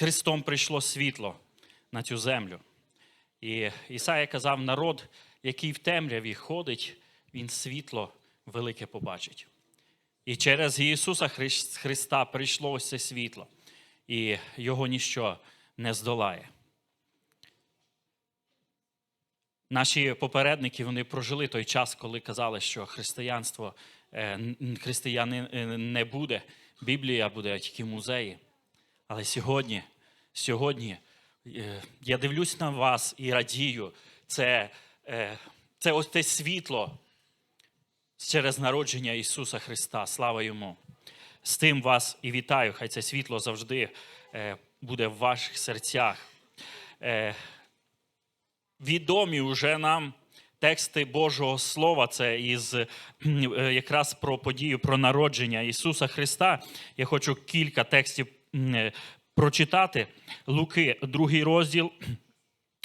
Христом прийшло світло на цю землю. І Ісая казав, народ, який в темряві ходить, він світло велике побачить. І через Ісуса Хрис- Христа прийшло ось це світло, і його ніщо не здолає. Наші попередники вони прожили той час, коли казали, що християнство е, н- християни е, не буде, Біблія буде тільки в музеї. Але сьогодні, сьогодні е, я дивлюсь на вас і радію. Це, е, це ось те світло через народження Ісуса Христа. Слава Йому! З тим вас і вітаю. Хай це світло завжди е, буде в ваших серцях. Відомі вже нам тексти Божого Слова, це із якраз про подію про народження Ісуса Христа. Я хочу кілька текстів прочитати. Луки, другий розділ,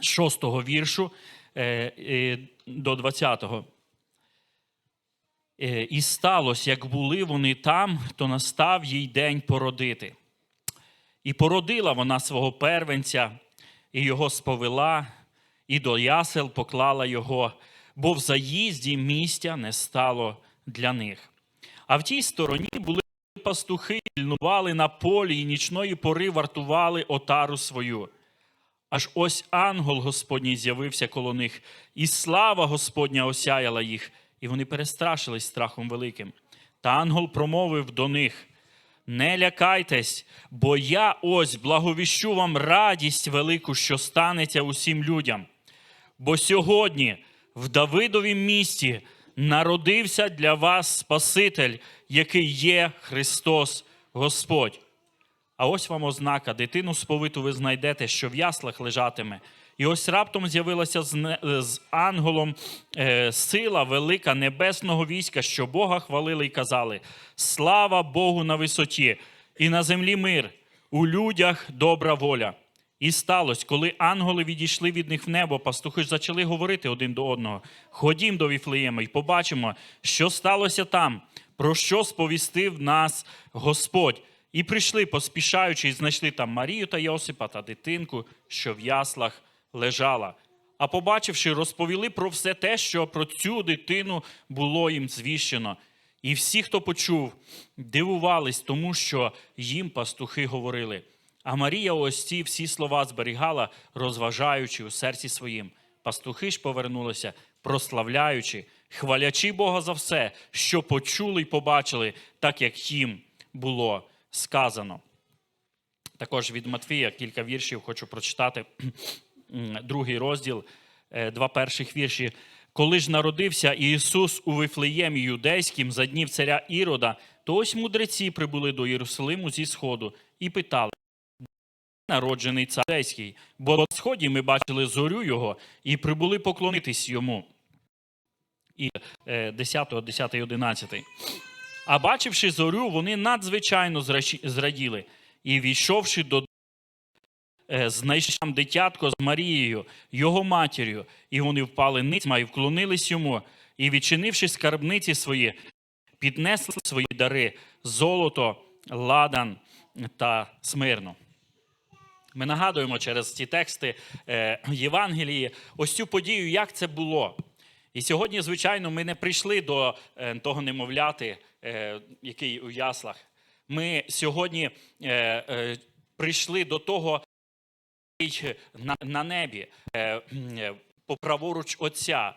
з шостого віршу е, е, до 20-го. Е, І сталося, як були вони там, то настав їй день породити. І породила вона свого первенця, і його сповела, і до ясел поклала його, бо в заїзді місця не стало для них. А в тій стороні були пастухи, пільнували на полі і нічної пори вартували отару свою. Аж ось ангел Господній з'явився коло них, і слава Господня осяяла їх, і вони перестрашились страхом великим. Та ангел промовив до них: Не лякайтесь, бо я ось благовіщу вам радість велику, що станеться усім людям. Бо сьогодні в Давидовім місті народився для вас Спаситель, який є Христос Господь. А ось вам ознака: дитину сповиту ви знайдете, що в яслах лежатиме. І ось раптом з'явилася з, не- ангелом е, сила велика небесного війська, що Бога хвалили і казали: Слава Богу на висоті, і на землі мир, у людях добра воля. І сталося, коли ангели відійшли від них в небо, пастухи ж почали говорити один до одного: Ходім до Віфлеєма і побачимо, що сталося там, про що сповістив нас Господь. І прийшли, поспішаючи, і знайшли там Марію та Йосипа та дитинку, що в яслах лежала. А побачивши, розповіли про все те, що про цю дитину було їм звіщено. І всі, хто почув, дивувались тому, що їм пастухи говорили. А Марія ось ці всі слова зберігала, розважаючи у серці своїм. Пастухи ж повернулися, прославляючи, хвалячи Бога за все, що почули й побачили, так як їм було сказано. Також від Матвія кілька віршів хочу прочитати. Другий розділ, е, два перших вірші. Коли ж народився Ісус у Вифлеємі юдейським за днів царя Ірода, то ось мудреці прибули до Єрусалиму зі сходу і питали, «Де народжений цар бо на сході ми бачили зорю його і прибули поклонитись йому. І е, 10, 10, 11. А бачивши зорю, вони надзвичайно зраділи. І війшовши до е, знайшли там дитятко з Марією, його матір'ю, і вони впали ницьма і вклонились йому, і, відчинивши скарбниці свої, піднесли свої дари золото, ладан та смирну. Ми нагадуємо через ці тексти е, Євангелії ось цю подію, як це було. І сьогодні, звичайно, ми не прийшли до е, того немовляти, е, який у яслах. Ми сьогодні прийшли до того, який на, небі, по праворуч Отця,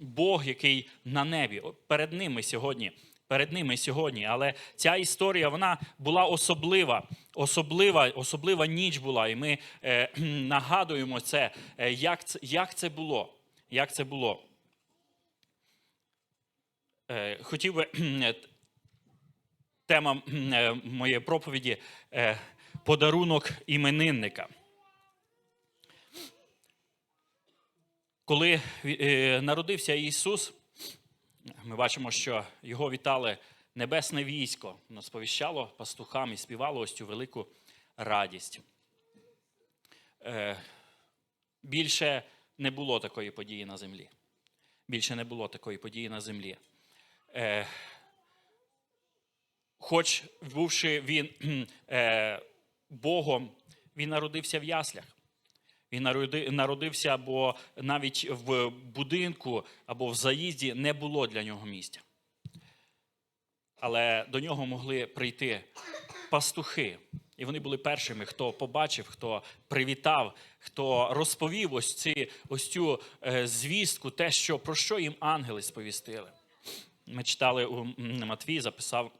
Бог, який на небі. Перед ними сьогодні. Перед ними сьогодні. Але ця історія вона була особлива. Особлива, особлива ніч була. І ми е, нагадуємо це, е, як це, як це було. Як це було. Е, хотів би тема е, моєї проповіді е, подарунок іменинника. Коли е, народився Ісус, ми бачимо, що його вітали небесне військо, воно сповіщало пастухам і співало ось цю велику радість. Е, Більше не було такої події на землі. Більше не було такої події на землі. Е, Хоч, бувши він е, Богом, він народився в яслях. Народи- народився, бо навіть в будинку або в заїзді не було для нього місця. Але до нього могли прийти пастухи. І вони були першими, хто побачив, хто привітав, хто розповів ось, ці, ось цю е, звістку, те, що, про що їм ангели сповістили. Ми читали у Матвій, записав,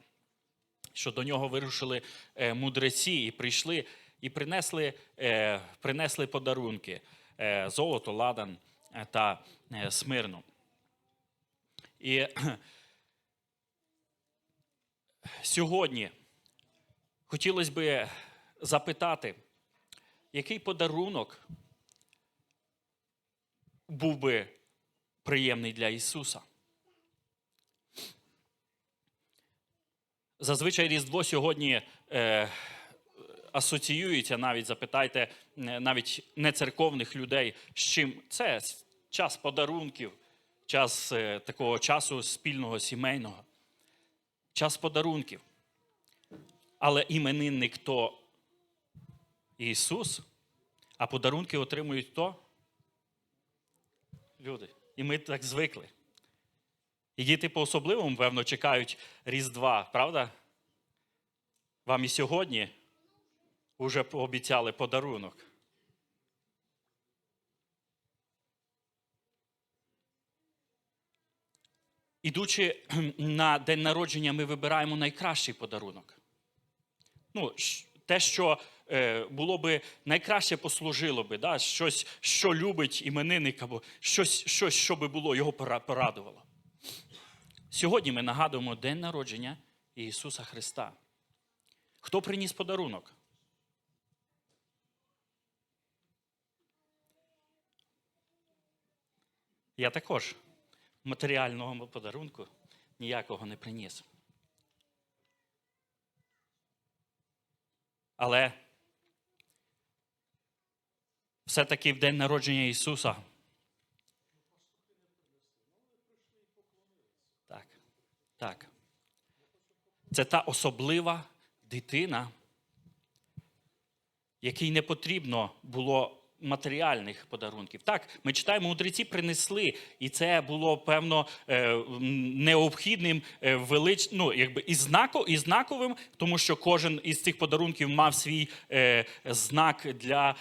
що до нього вирушили е, мудреці і прийшли і принесли, е, принесли подарунки: е, золото, ладан е, та е, смирну. І сьогодні хотілося би запитати, який подарунок був би приємний для Ісуса? Зазвичай Різдво сьогодні е, асоціюється, навіть запитайте, навіть нецерковних людей, з чим це час подарунків, час е, такого часу спільного сімейного, час подарунків. Але іменинник то Ісус, а подарунки отримують хто? Люди. І ми так звикли. І діти по-особливому, певно, чекають Різдва, правда? Вам і сьогодні вже пообіцяли подарунок. Ідучи на день народження, ми вибираємо найкращий подарунок. Ну, те, що е, було би найкраще послужило би, да? щось, що любить іменинник, або щось, щось, що би було, його порадувало. Сьогодні ми нагадуємо День народження Ісуса Христа. Хто приніс подарунок? Я також матеріального подарунку ніякого не приніс. Але все-таки в день народження Ісуса. Так, так. Це та особлива дитина, якій не потрібно було матеріальних подарунків. Так, ми читаємо, мудреці принесли, і це було певно е, необхідним, е, велич, ну, якби і, знако, і знаковим, тому що кожен із цих подарунків мав свій е, знак для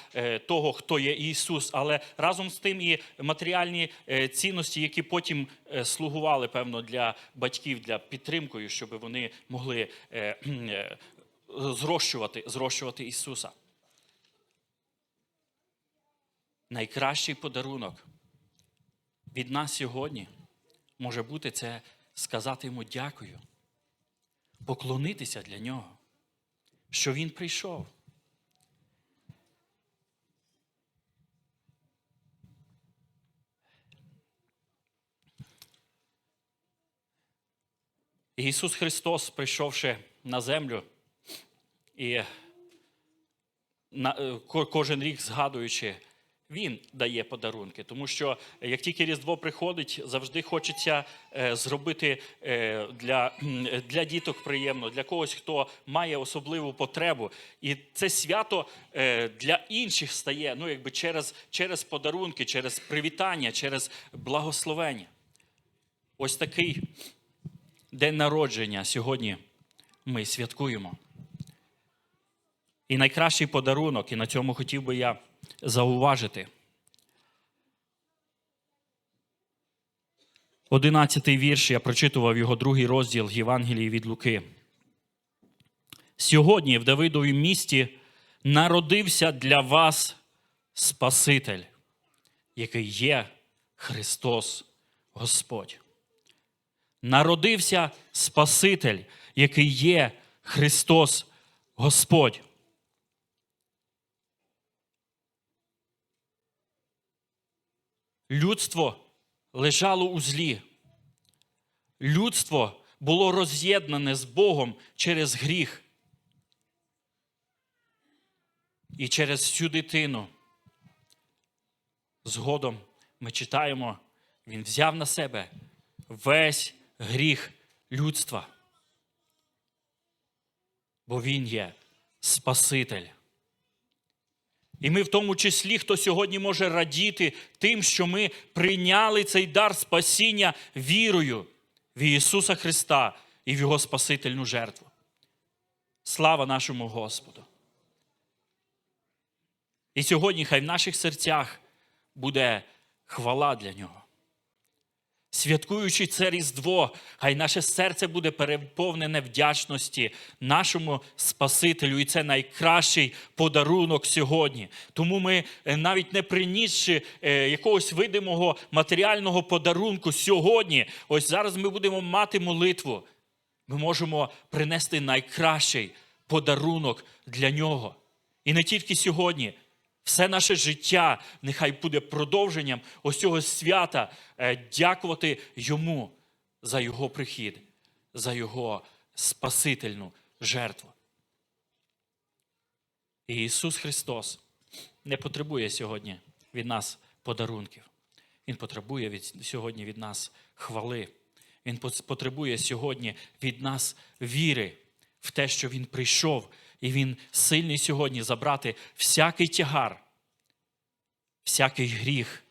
того, хто є Ісус. Але разом з тим і матеріальні цінності, які потім слугували, певно, для батьків, для підтримкою, щоб вони могли зрощувати, зрощувати Ісуса. Найкращий подарунок від нас сьогодні може бути це сказати йому дякую, поклонитися для нього, що він прийшов. Ісус Христос, прийшовши на землю, і на, е, кожен рік згадуючи, він дає подарунки. Тому що е, як тільки Різдво приходить, завжди хочеться е, зробити е, для, для діток приємно, для когось, хто має особливу потребу. І це свято для інших стає ну, якби через, через подарунки, через привітання, через благословення. Ось такий день народження сьогодні ми святкуємо. І найкращий подарунок, і на цьому хотів би я зауважити. Одинадцятий вірш, я прочитував його другий розділ Євангелії від Луки. Сьогодні в Давидовім місті народився для вас Спаситель, який є Христос Господь. Народився Спаситель, який є Христос Господь. Людство лежало у злі. Людство було роз'єднане з Богом через гріх. І через цю дитину. Згодом ми читаємо, він взяв на себе весь гріх людства. Бо він є Спаситель. І ми в тому числі, хто сьогодні може радіти тим, що ми прийняли цей дар спасіння вірою в Ісуса Христа і в Його Спасительну жертву. Слава нашому Господу! І сьогодні хай в наших серцях буде хвала для Нього. Святкуючи це Різдво, хай наше серце буде переповнене вдячності нашому Спасителю, і це найкращий подарунок сьогодні. Тому ми, е, навіть не принісши е, якогось видимого матеріального подарунку сьогодні, ось зараз ми будемо мати молитву. Ми можемо принести найкращий подарунок для нього. І не тільки сьогодні, все наше життя нехай буде продовженням ось цього свята, е, дякувати йому за його прихід, за його спасительну жертву. І Ісус Христос не потребує сьогодні від нас подарунків. Він потребує від, сьогодні від нас хвали. Він потребує сьогодні від нас віри в те, що Він прийшов, і Він сильний сьогодні забрати всякий тягар, всякий гріх,